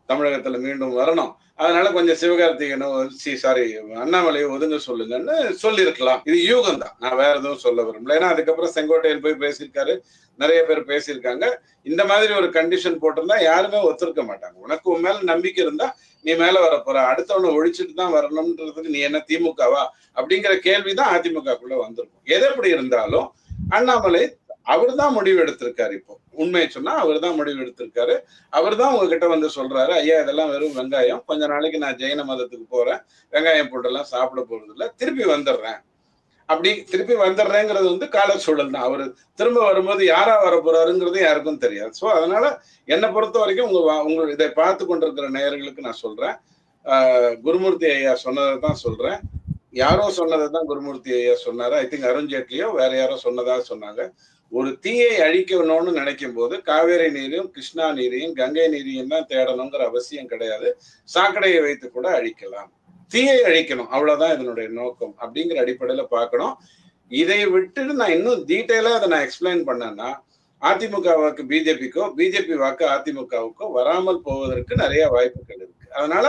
S1: தமிழகத்துல மீண்டும் வரணும். அதனால கொஞ்சம் சிவகார்த்திகேயனும் சி சாரி அண்ணாமலையை ஒதுங்க சொல்லுங்கன்னு சொல்லியிருக்கலாம். இது யூகம் தான் நான் வேற எதுவும் சொல்ல விரும்பல. ஏன்னா அதுக்கப்புறம் செங்கோட்டையன் போய் பேசியிருக்காரு. நிறைய பேர் பேசியிருக்காங்க. இந்த மாதிரி ஒரு கண்டிஷன் போட்டிருந்தா யாருமே ஒத்துருக்க மாட்டாங்க. உனக்கு உன் மேல நம்பிக்கை இருந்தா நீ மேல வர போற அடுத்தவனை ஒழிச்சிட்டு தான் வரணும்ன்றதுக்கு நீ என்ன திமுகவா? அப்படிங்கிற கேள்விதான் அதிமுகக்குள்ள வந்திருக்கும். எது எப்படி இருந்தாலும் அண்ணாமலை அவர் தான் முடிவு எடுத்திருக்காரு இப்போ. உண்மையை சொன்னா அவர் தான் முடிவு எடுத்திருக்காரு அவர் தான் உங்ககிட்ட வந்து சொல்றாரு ஐயா இதெல்லாம் வெறும் வெங்காயம். கொஞ்ச நாளைக்கு நான் ஜெயின மதத்துக்கு போறேன். வெங்காயம் போட்டெல்லாம் சாப்பிட போறது இல்லை திருப்பி வந்துடுறேன். அப்படி திருப்பி வந்துடுறேங்கிறது வந்து கால சூழல் தான். அவர் திரும்ப வரும்போது யாரா வர போறாருங்கிறது யாருக்கும் தெரியாது. ஸோ அதனால என்னை பொறுத்த வரைக்கும் உங்க வா- உங்க இதை பார்த்து கொண்டிருக்கிற நேயர்களுக்கு நான் சொல்றேன். ஆஹ் குருமூர்த்தி ஐயா சொன்னதை தான் சொல்றேன். யாரோ சொன்னதை தான் குருமூர்த்தி ஐயா சொன்னாரு. ஐ திங்க் அருண்ஜேட்லியோ வேற யாரோ சொன்னதா சொன்னாங்க. ஒரு தீயை அழிக்கணும்னு நினைக்கும் போது காவேரி நீரையும் கிருஷ்ணா நீரையும் கங்கை நீரையும் தான் தேடணுங்கிற அவசியம் கிடையாது. சாக்கடையை வைத்து கூட அழிக்கலாம். தீயை அழிக்கணும். அவ்வளவுதான் இதனுடைய நோக்கம் அப்படிங்கிற அடிப்படையில பார்க்கணும். இதை விட்டுட்டு நான் இன்னும் டீட்டெயிலா அதை நான் எக்ஸ்பிளைன் பண்ணேன்னா அதிமுக வாக்கு பிஜேபிக்கோ பிஜேபி வாக்கு அதிமுகவுக்கோ வராமல் போவதற்கு நிறைய வாய்ப்புகள் இருக்கு. அதனால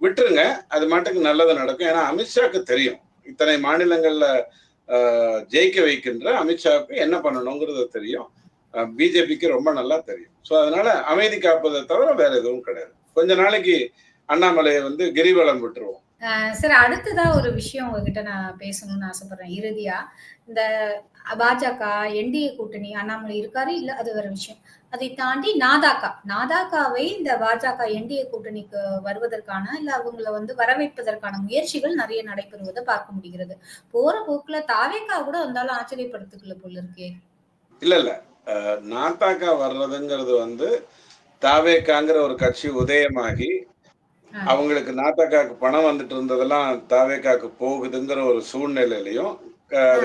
S1: விட்டுருங்க. அது மாட்டுக்கு நல்லது நடக்கும். ஏன்னா அமித்ஷாக்கு தெரியும். இத்தனை மாநிலங்கள்ல ஜெயிக்க வைக்கின்ற அமித்ஷாவுக்கு என்ன பண்ணணுங்கிறது தெரியும். பிஜேபிக்கு ரொம்ப நல்லா தெரியும். ஸோ அதனால அமைதி காப்பதை தவிர வேற எதுவும் கிடையாது. கொஞ்ச நாளைக்கு அண்ணாமலையை வந்து கிரிவலம் விட்டுருவோம்.
S2: சார் அடுத்ததா ஒரு விஷயம் உங்ககிட்ட நான் பேசணும்னு ஆசைப்படுறேன். இறுதியா இந்த பாஜக என்டிஏ கூட்டணி அண்ணாமலை இருக்காரு இல்ல அது வேற விஷயம்? அதை தாண்டி நாதாக்கா. நாதாக்காவை இந்த பாஜக என்டிஏ கூட்டணிக்கு வருவதற்கான இல்ல அவங்கள வந்து வரவைப்பதற்கான முயற்சிகள் நிறைய நடைபெறுவதை பார்க்க முடிகிறது. போற போக்குல தாவேக்கா கூட வந்தாலும் ஆச்சரியப்படுத்துக்கல போல இருக்கே.
S1: இல்ல இல்ல. அஹ், நாத்தாக்கா வர்றதுங்கிறது வந்து தாவேக்காங்கிற ஒரு கட்சி உதயமாகி. அவங்களுக்கு நாத்தாக்காக்கு பணம் வந்துட்டு இருந்ததெல்லாம் தாவேக்காக்கு போகுதுங்கிற ஒரு சூழ்நிலையிலையும்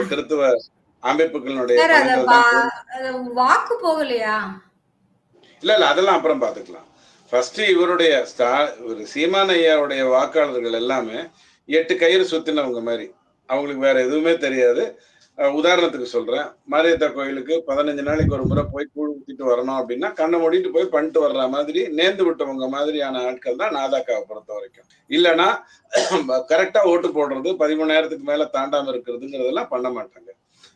S1: கிறித்துவ அமைப்புகளினுடைய
S2: வாக்கு போகலையா?
S1: இல்ல இல்ல அதெல்லாம் அப்புறம் பாத்துக்கலாம் ஃபர்ஸ்ட் இவருடைய ஸ்டா ஒரு சீமான் ஐயாவுடைய வாக்காளர்கள் எல்லாமே எட்டு கயிறு சுத்தினவங்க மாதிரி. அவங்களுக்கு வேற எதுவுமே தெரியாது. உதாரணத்துக்கு சொல்றேன். மாரியத்தா கோயிலுக்கு பதினஞ்சு நாளைக்கு ஒரு முறை போய் கூழ் ஊத்திட்டு வரணும் அப்படின்னா கண்ணை மூடிட்டு போய் பண்ணிட்டு வர்ற மாதிரி நேர்ந்து விட்டவங்க மாதிரியான ஆட்கள் தான் நாதாக்காவை பொறுத்த வரைக்கும். இல்லைன்னா கரெக்டா ஓட்டு போடுறது பதிமூணாயிரத்துக்கு மேல தாண்டாம இருக்கிறதுங்கிறதெல்லாம் பண்ண மாட்டாங்க.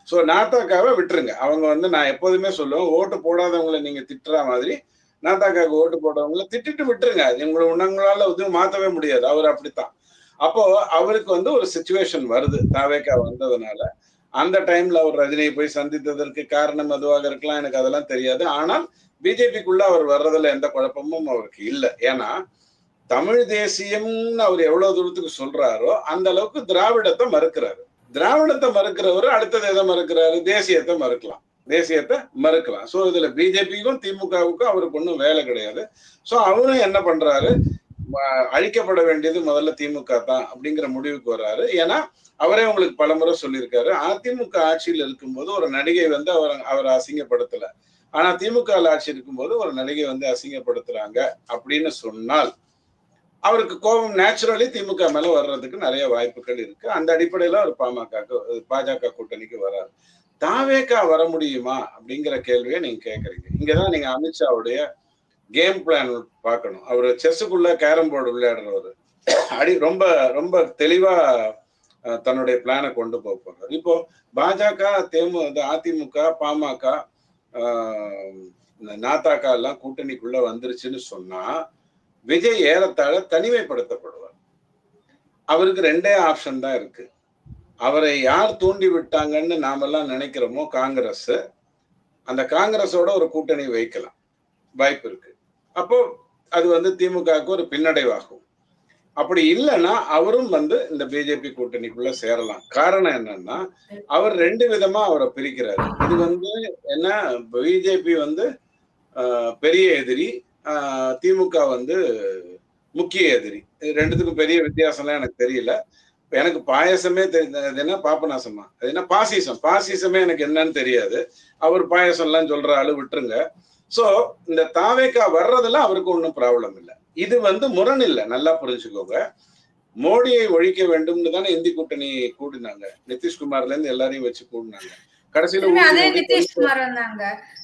S1: ஸோ நாத்தாக்காவை விட்டுருங்க. அவங்க வந்து நான் எப்போதுமே சொல்லுவேன் ஓட்டு போடாதவங்களை நீங்கள் திட்டுற மாதிரி. நாத்தாக்காவுக்கு ஓட்டு போடுறவங்கள திட்டிட்டு விட்டுருங்க. உங்களை உன்னங்களால எதுவும் மாற்றவே முடியாது. அவர் அப்படித்தான். அப்போ அவருக்கு வந்து ஒரு சுச்சுவேஷன் வருது. தாவேக்கா வந்ததுனால. அந்த டைம்ல அவர் ரஜினியை போய் சந்தித்ததற்கு காரணம் எதுவாக இருக்கலாம். எனக்கு அதெல்லாம் தெரியாது. ஆனால் பிஜேபிக்குள்ள அவர் வர்றதுல எந்த குழப்பமும் அவருக்கு இல்லை. ஏன்னா தமிழ் தேசியம்னு அவர் எவ்வளவு தூரத்துக்கு சொல்றாரோ அந்த அளவுக்கு திராவிடத்தை மறுக்கிறாரு. திராவிடத்தை மறுக்கிறவர் அடுத்தது எதை மறுக்கிறாரு? தேசியத்தை மறுக்கலாம். தேசியத்தை மறுக்கலாம். ஸோ இதுல பிஜேபிக்கும் திமுகவுக்கும் அவருக்கு ஒன்றும் வேலை கிடையாது. ஸோ அவரும் என்ன பண்றாரு? அழிக்கப்பட வேண்டியது முதல்ல திமுக தான் அப்படிங்கிற முடிவுக்கு வர்றாரு ஏன்னா அவரே உங்களுக்கு பலமுறை சொல்லியிருக்காரு. அதிமுக ஆட்சியில் இருக்கும்போது ஒரு நடிகை வந்து அவர் அவரை அசிங்கப்படுத்தல. ஆனா திமுக ஆட்சி இருக்கும்போது ஒரு நடிகை வந்து அசிங்கப்படுத்துறாங்க அப்படின்னு சொன்னால் அவருக்கு கோபம் நேச்சுரலி திமுக மேல வர்றதுக்கு நிறைய வாய்ப்புகள் இருக்கு. அந்த அடிப்படையில அவர் பாமக பாஜக கூட்டணிக்கு வராரு. தாவேக்கா வர முடியுமா அப்படிங்கிற கேள்வியை நீங்க கேக்குறீங்க. இங்கதான் நீங்க அமித்ஷாவுடைய கேம் பிளான் பார்க்கணும். அவர் செஸ்ஸுக்குள்ள கேரம் போர்டு விளையாடுறவர். அடி ரொம்ப ரொம்ப தெளிவா தன்னுடைய பிளானை கொண்டு போக போறாரு. இப்போ பாஜக தேமு அதிமுக பாமக நாத்தாக்கா எல்லாம் கூட்டணிக்குள்ள வந்துருச்சுன்னு சொன்னா விஜய் ஏறத்தாழ தனிமைப்படுத்தப்படுவார். அவருக்கு ரெண்டே ஆப்ஷன் தான் இருக்கு. அவரை யார் தூண்டி விட்டாங்கன்னு நாமெல்லாம் நினைக்கிறோமோ காங்கிரஸ். அந்த காங்கிரஸோட ஒரு கூட்டணி வைக்கலாம். வாய்ப்பு இருக்கு. அப்போ அது வந்து திமுகவுக்கு ஒரு பின்னடைவாகும். அப்படி இல்லைன்னா அவரும் வந்து இந்த பிஜேபி கூட்டணிக்குள்ள சேரலாம். காரணம் என்னன்னா அவர் ரெண்டு விதமா அவரை பிரிக்கிறாரு. இது வந்து என்ன பிஜேபி வந்து ஆஹ், பெரிய எதிரி திமுக வந்து முக்கிய எதிரி. இது ரெண்டுத்துக்கும் பெரிய வித்தியாசம்லாம் எனக்கு தெரியல. எனக்கு பாயசமே தெரி- அது என்ன? பாபநாசமா அது என்ன? பாசிசம். பாசிசமே எனக்கு என்னன்னு தெரியாது. அவர் பாயசம்லாம் சொல்ற ஆளு விட்டுருங்க. ஸோ இந்த தாவேக்கா வர்றதுல அவருக்கு ஒன்றும் ப்ராப்ளம் இல்லை. இது வந்து முரண் இல்லை. நல்லா புரிஞ்சுக்கோங்க. மோடியை ஒழிக்க வேண்டும்னு தானே இந்தி கூட்டணி கூடினாங்க. நிதிஷ்குமார்ல இருந்து எல்லாரையும் வச்சு கூடினாங்க. கடைசியில
S2: அதே நிதிஷ்குமார் வந்தாங்க.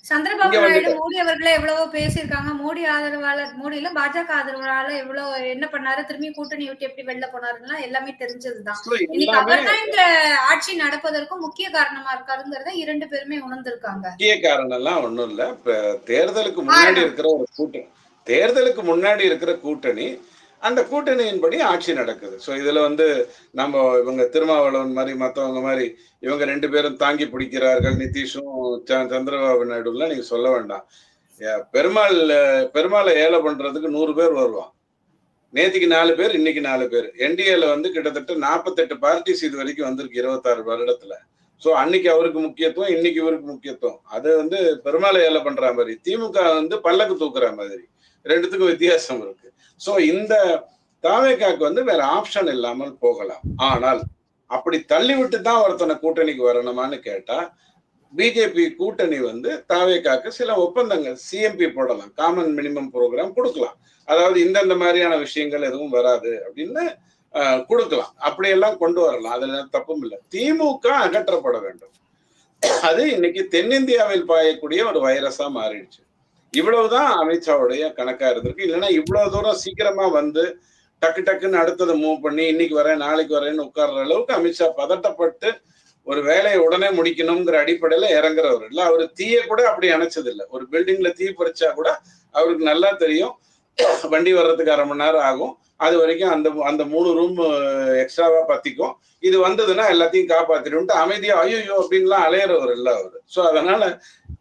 S2: சந்திரபாபு நாயுடு. மோடி அவர்களே எவ்வளவோ பேசியிருக்காங்க. மோடி ஆதரவாளர் மோடியில பாஜக ஆதரவாளர் எவ்வளவு என்ன பண்ணாரு? திரும்பி கூட்டணி விட்டு எப்படி வெளில போனாருன்னா எல்லாமே தெரிஞ்சதுதான். இன்னைக்கு அவர் தான் இந்த ஆட்சி நடப்பதற்கும் முக்கிய காரணமா இருக்காருங்கிறத இரண்டு பேருமே உணர்ந்திருக்காங்க.
S1: முக்கிய காரணம் எல்லாம் ஒண்ணும் இல்ல. தேர்தலுக்கு முன்னாடி இருக்கிற ஒரு கூட்டணி தேர்தலுக்கு முன்னாடி இருக்கிற கூட்டணி அந்த கூட்டணியின்படி ஆட்சி நடக்குது. ஸோ இதுல வந்து நம்ம இவங்க திருமாவளவன் மாதிரி மத்தவங்க மாதிரி இவங்க ரெண்டு பேரும் தாங்கி பிடிக்கிறார்கள். நிதிஷும் ச- சந்திரபாபு நாயுடுலாம் நீங்க சொல்ல வேண்டாம். பெருமாள் பெருமாளை ஏழை பண்றதுக்கு நூறு பேர் வருவான். நேத்திக்கு நாலு பேர் இன்னைக்கு நாலு பேர். என்டிஏல வந்து கிட்டத்தட்ட நாற்பத்தெட்டு பார்ட்டிஸ் இது வரைக்கும் வந்திருக்கு இருபத்தாறு வருடத்துல. சோ அன்னைக்கு அவருக்கு முக்கியத்துவம் இன்னைக்கு இவருக்கு முக்கியத்துவம். அது வந்து பெருமாளை ஏழை பண்ற மாதிரி. திமுக வந்து பல்லக்கு தூக்குற மாதிரி. ரெண்டுத்துக்கும் வித்தியாசம் இருக்கு. சோ இந்த தாவேக்காக்கு வந்து வேற ஆப்ஷன் இல்லாமல் போகலாம். ஆனால் அப்படி தள்ளிவிட்டு தான் ஒருத்தனை கூட்டணிக்கு வரணுமான்னு கேட்டா பிஜேபி கூட்டணி வந்து தாவேக்காக்கு சில ஒப்பந்தங்கள் சிஎம்பி போடலாம். காமன் மினிமம் ப்ரோக்ராம் கொடுக்கலாம். அதாவது இந்தந்த மாதிரியான விஷயங்கள் எதுவும் வராது அப்படின்னு கொடுக்கலாம். அப்படியெல்லாம் கொண்டு வரலாம். அதுல தப்பும் இல்லை. திமுக அகற்றப்பட வேண்டும். அது இன்னைக்கு தென்னிந்தியாவில் பாயக்கூடிய ஒரு வைரஸா மாறிடுச்சு. இவ்வளவுதான் அமித்ஷாவுடைய கணக்கா இருந்திருக்கு. இல்லைன்னா இவ்வளவு தூரம் சீக்கிரமா வந்து டக்கு டக்குன்னு அடுத்ததை மூவ் பண்ணி இன்னைக்கு வரேன் நாளைக்கு வரேன்னு உட்கார்ற அளவுக்கு அமித்ஷா பதட்டப்பட்டு ஒரு வேலையை உடனே முடிக்கணுங்கிற அடிப்படையில இறங்குறவர். இல்ல அவர் தீய கூட அப்படி அணைச்சது இல்ல ஒரு பில்டிங்ல தீ பறிச்சா கூட அவருக்கு நல்லா தெரியும். வண்டி வர்றதுக்கு அரை மணி நேரம் ஆகும். அது வரைக்கும் அந்த அந்த மூணு ரூம் எக்ஸ்ட்ராவா பத்திக்கும். இது வந்ததுன்னா எல்லாத்தையும் காப்பாத்திடும்ட்டு அமைதியா ஐயோ அப்படின்லாம் அலையிறவர் இல்ல அவரு. சோ அதனால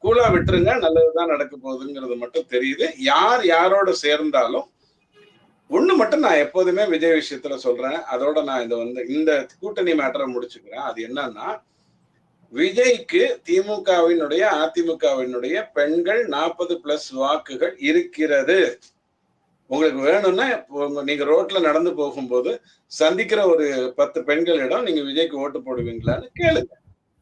S1: கூலா விட்டுருங்க நல்லதுதான் நடக்க போகுதுங்கிறது மட்டும் தெரியுது. யார் யாரோட சேர்ந்தாலும் ஒண்ணு மட்டும் நான் எப்போதுமே விஜய் விஷயத்துல சொல்றேன். அதோட நான் இந்த வந்து இந்த கூட்டணி மேட்டரை முடிச்சுக்கிறேன். அது என்னன்னா விஜய்க்கு திமுகவினுடைய அதிமுகவினுடைய பெண்கள் நாற்பது பிளஸ் வாக்குகள் இருக்கிறது. உங்களுக்கு வேணும்னா இப்போ நீங்க ரோட்ல நடந்து போகும்போது சந்திக்கிற ஒரு பத்து பெண்களிடம் நீங்க விஜய்க்கு ஓட்டு போடுவீங்களான்னு கேளுங்க.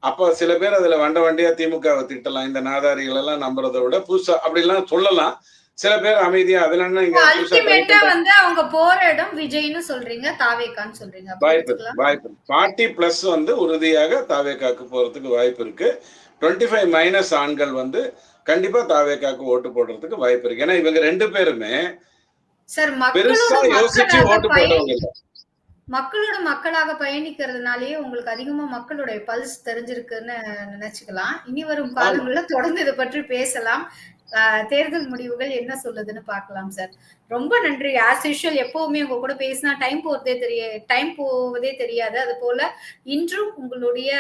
S1: அப்ப சில பேர் அதுல வண்ட வண்டியா திமுகவை திட்டலாம் இந்த நாதாரிகள் எல்லாம் நம்புறதை விட புதுசா அப்படிலாம் சொல்லலாம். சில பேர் அமைதியா அதுல
S2: அல்டிமேட்டா வந்து அவங்க போற இடம் விஜய்னு சொல்றீங்க தாவேக்கான்னு சொல்றீங்க.
S1: வாய்ப்பு வாய்ப்பு ஃபார்ட்டி பிளஸ் வந்து உறுதியாக தாவேக்காக்கு போறதுக்கு வாய்ப்பு இருக்கு. டுவெண்ட்டி ஃபைவ் மைனஸ் ஆண்கள் வந்து கண்டிப்பா தாவேக்காக்கு ஓட்டு போடுறதுக்கு வாய்ப்பு இருக்கு. ஏன்னா இவங்க ரெண்டு பேருமே
S2: சார்
S1: பெருசா யோசிச்சு ஓட்டு போடுறவங்க இல்ல.
S2: மக்களோட மக்களாக பயணிக்கிறதுனாலயே உங்களுக்கு அதிகமா மக்களுடைய பல்ஸ் தெரிஞ்சிருக்குன்னு நினைச்சுக்கலாம். இனி வரும் காலங்கள்ல தொடர்ந்து இதை பற்றி பேசலாம். தேர்தல் முடிவுகள் என்ன சொல்லுதுன்னு பார்க்கலாம் சார். ரொம்ப நன்றி. ஆஸ் யூஷுவல் எப்பவுமே உங்க கூட பேசினா டைம் போறதே தெரிய டைம் போவதே தெரியாது. அது போல இன்றும் உங்களுடைய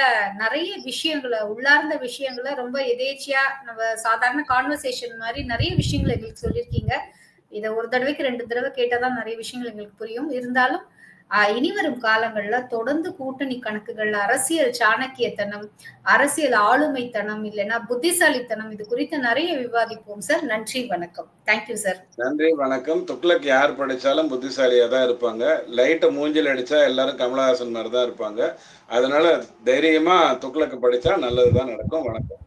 S2: நிறைய விஷயங்களை உள்ளார்ந்த விஷயங்களை ரொம்ப எதேச்சியா நம்ம சாதாரண கான்வர்சேஷன் மாதிரி நிறைய விஷயங்களை எங்களுக்கு சொல்லியிருக்கீங்க. இதை ஒரு தடவைக்கு ரெண்டு தடவை கேட்டாதான் நிறைய விஷயங்கள் எங்களுக்கு புரியும். இருந்தாலும் இனிவரும் இனி வரும் காலங்கள்ல தொடர்ந்து கூட்டணி கணக்குகள் அரசியல் சாணக்கியத்தனம் அரசியல் ஆளுமைத்தனம் இல்லைன்னா புத்திசாலித்தனம் இது குறித்து நிறைய விவாதிப்போம் சார். நன்றி வணக்கம். தேங்க்யூ சார்
S1: நன்றி வணக்கம். துக்ளக் யார் படிச்சாலும் புத்திசாலியா தான் இருப்பாங்க. லைட்டை மூஞ்சில் அடிச்சா எல்லாரும் கமலஹாசன் மாதிரி தான் இருப்பாங்க. அதனால தைரியமா துக்ளக்கு படிச்சா நல்லதுதான் நடக்கும். வணக்கம்.